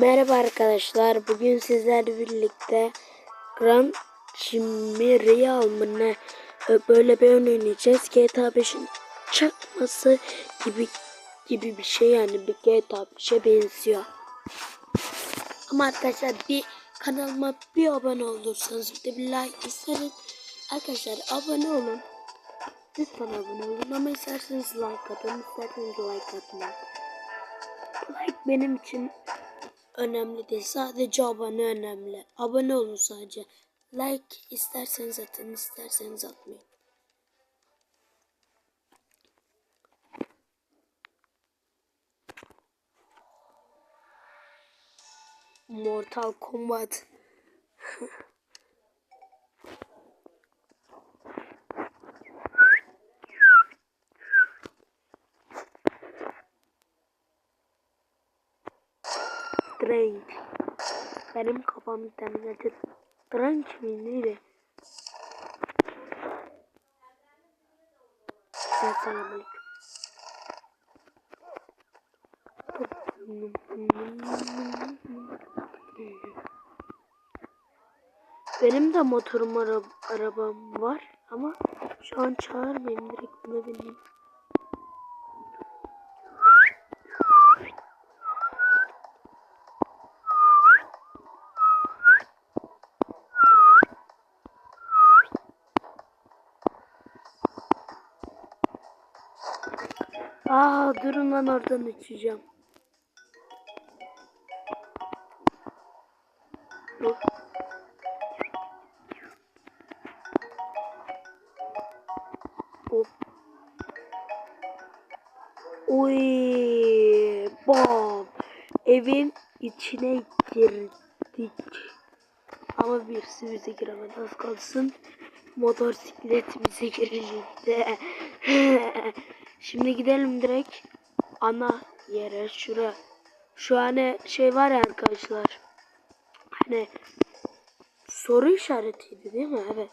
Merhaba arkadaşlar. Bugün sizlerle birlikte Gran Chimmy Real mı böyle bir oyun oynayacağız. GTA 5'in çakması gibi gibi bir şey yani bir GTA 5'e benziyor. Ama arkadaşlar bir kanalıma bir abone olursanız bir de bir like isterim. Arkadaşlar abone olun. Lütfen abone olun ama isterseniz like atın, isterseniz like atmayın. Like benim için önemli değil. Sadece abone önemli. Abone olun sadece. Like isterseniz atın, isterseniz atmayın. Mortal Kombat. Strange. Benim kafam geldi. Strange mi neydi? Benim de motorum ara arabam var ama şu an çağırmayayım direkt buna bineyim. Aa durun lan oradan uçacağım. Dur. Hop. Uy, bam. Evin içine girdik. Ama birisi bize giremedi az kalsın. Motosiklet bize girecekti. Şimdi gidelim direkt ana yere şura. Şu hani şey var ya arkadaşlar. Hani soru işaretiydi değil mi? Evet.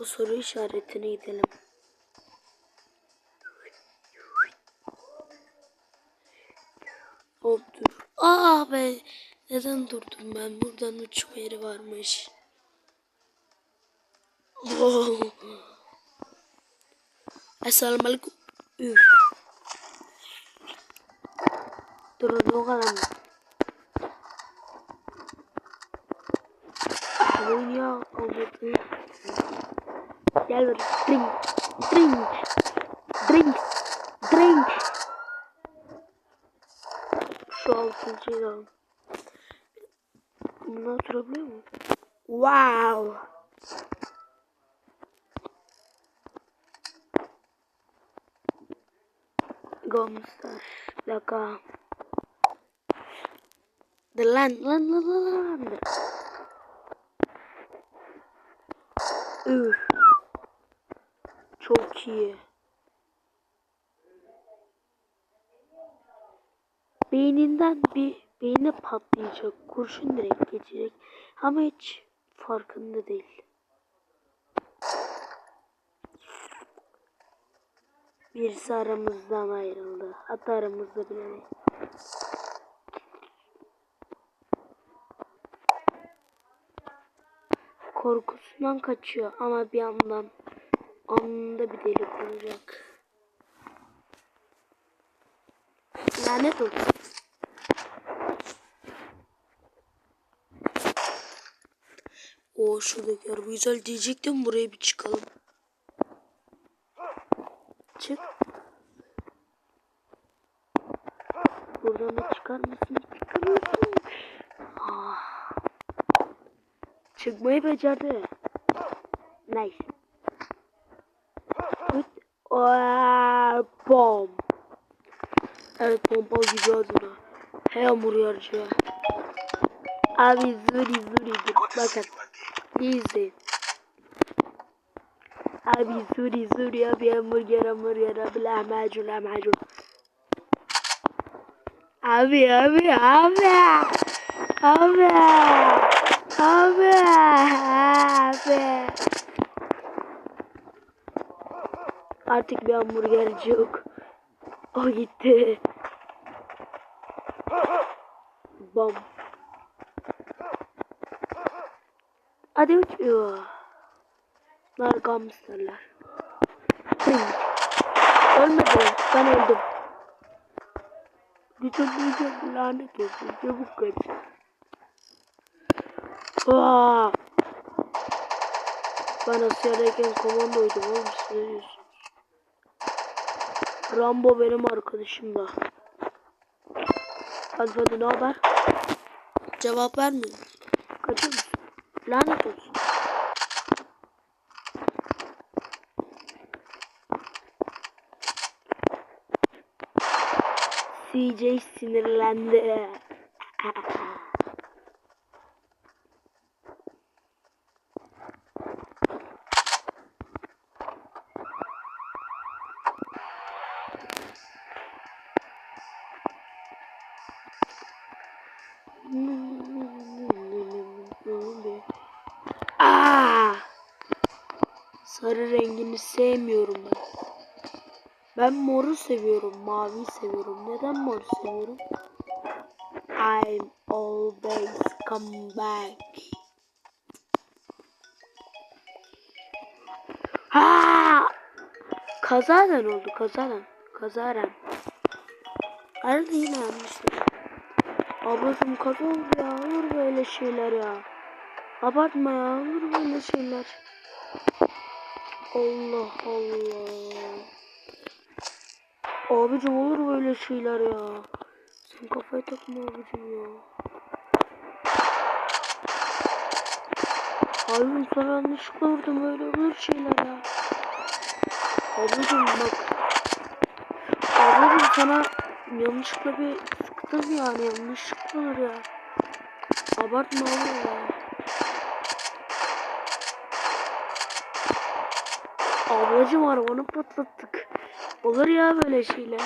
O soru işaretine gidelim. Hop dur. Aa be. Neden durdum ben? Buradan uçma yeri varmış. Oh. Assalamu alaikum. Üf. Durun mı? Aman ya. Gel ver. Drink. Drink. Drink. Drink. Şu altıncıyı al. Bunu oturabiliyor mu? Wow. Gomstar. Laka. The land, land, land, land. Üf. Çok iyi. Beyninden bir beyni patlayacak. Kurşun direkt geçecek. Ama hiç farkında değil. Birisi aramızdan ayrıldı. Hatta aramızda bile değil. Korkusundan kaçıyor ama bir yandan anında bir delik olacak. Lanet olsun. O şuradaki araba güzel diyecektim buraya bir çıkalım. Çık. Buradan da çıkar mısın? Çıkamıyorsun. Ah. Çıkmayı becerdi. Nice. Good. Aa, bom. Evet pompa gibi adına. Yağmur yağıyor. Abi zuri zuridir. Bakın. İyi. Abi Suri Suri abi hamburger hamburger abi lahmacun lahmacun. Abi abi abi. Abi. Abi. Abi. Artık bir hamburgerci yok. O gitti. Bam. Hadi uçuyor. Bunlar gamsterler. Ölmedim. Ben öldüm. Lütfen lütfen lanet olsun. Çabuk kaç. Aa! Ben Asya'dayken komandoydum oğlum siz ne diyorsunuz? Rambo benim arkadaşım da. Hadi hadi ne haber? Cevap vermiyor. Musun? Lanet olsun. CJ sinirlendi. Aa! Sarı rengini sevmiyorum ben. Ben moru seviyorum, mavi seviyorum. Neden moru seviyorum? I'm always come back. Ha! Kazadan oldu, kazadan. Kazadan. Herhalde yine yanlıştır. Ablacım kaza oldu ya. Olur böyle şeyler ya. Abartma ya. Olur böyle şeyler. Allah Allah. Abicim olur böyle şeyler ya. Sen kafayı takma abicim ya. Abicim sana yanlışlıkla vurdum öyle olur şeyler ya. Abicim bak. Abicim sana yanlışlıkla bir sıktım yani yanlışlıkla olur ya. Abartma olur ya. Ablacım arabanı patlattık. Olur ya böyle şeyler.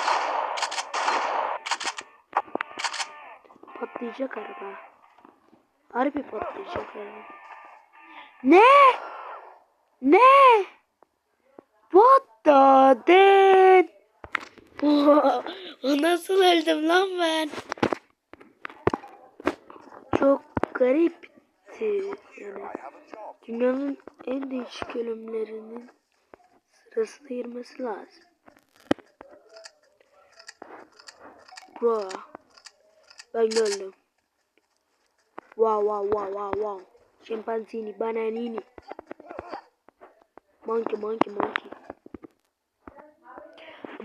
Patlayacak araba. Harbi patlayacak araba. Ne? Ne? What the dead? nasıl öldüm lan ben? Çok garipti. Yani dünyanın en değişik ölümlerinin sırasına girmesi lazım. Bro. Ben geldim. Wow wow wow wow wow. Scimpanzini, bananini. Monkey monkey monkey.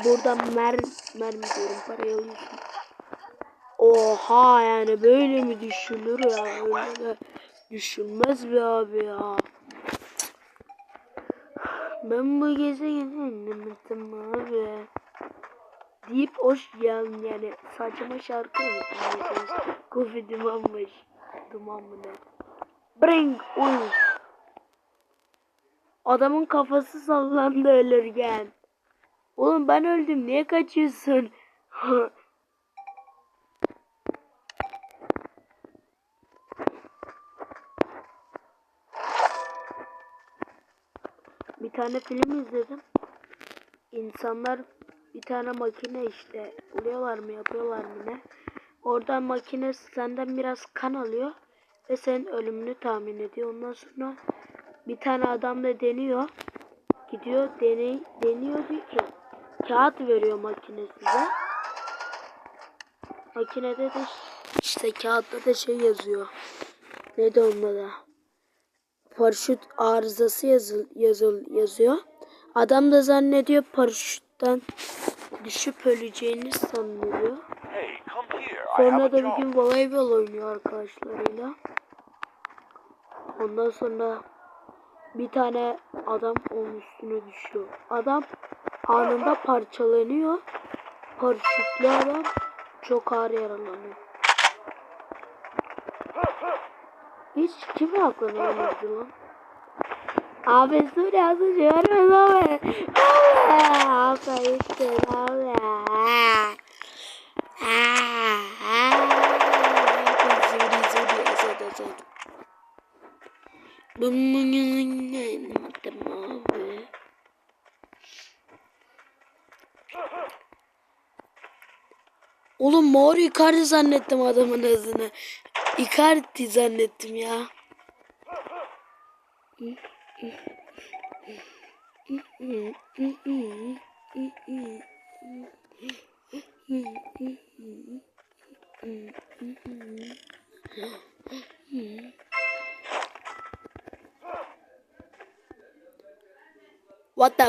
Buradan mer mermi diyorum parayı alıyorsun. Oha yani böyle mi düşünür ya? Öyle düşünmez be abi ya. Ben bu gezegeni anlamadım abi deyip hoş yani, yani saçma şarkı mı? Kofi dumanmış. Duman mı ne? Bring uy. Adamın kafası sallandı ölürken. Oğlum ben öldüm niye kaçıyorsun? Bir tane film izledim. İnsanlar bir tane makine işte buluyorlar mı yapıyorlar mı ne? Oradan makine senden biraz kan alıyor ve senin ölümünü tahmin ediyor. Ondan sonra bir tane adam da deniyor. Gidiyor deney deniyor diyor ki kağıt veriyor makine size. Makinede de işte kağıtta da şey yazıyor. Ne de onda da. Paraşüt arızası yazıl, yazıl, yazıyor. Adam da zannediyor paraşütten düşüp öleceğini sanıyor. Hey, Sonra da bir gün voleybol oynuyor arkadaşlarıyla. Ondan sonra bir tane adam onun üstüne düşüyor. Adam anında parçalanıyor. Paraşütlü adam çok ağır yaralanıyor. Hiç kimin aklına gelmedi lan? Abi dur ya dur görmez abi. Abi işte abi. Zuri zuri azad azad. Ben bugün anlamadım abi. Oğlum Mauro Icardi zannettim adamın hızını. Icardi zannettim ya. What the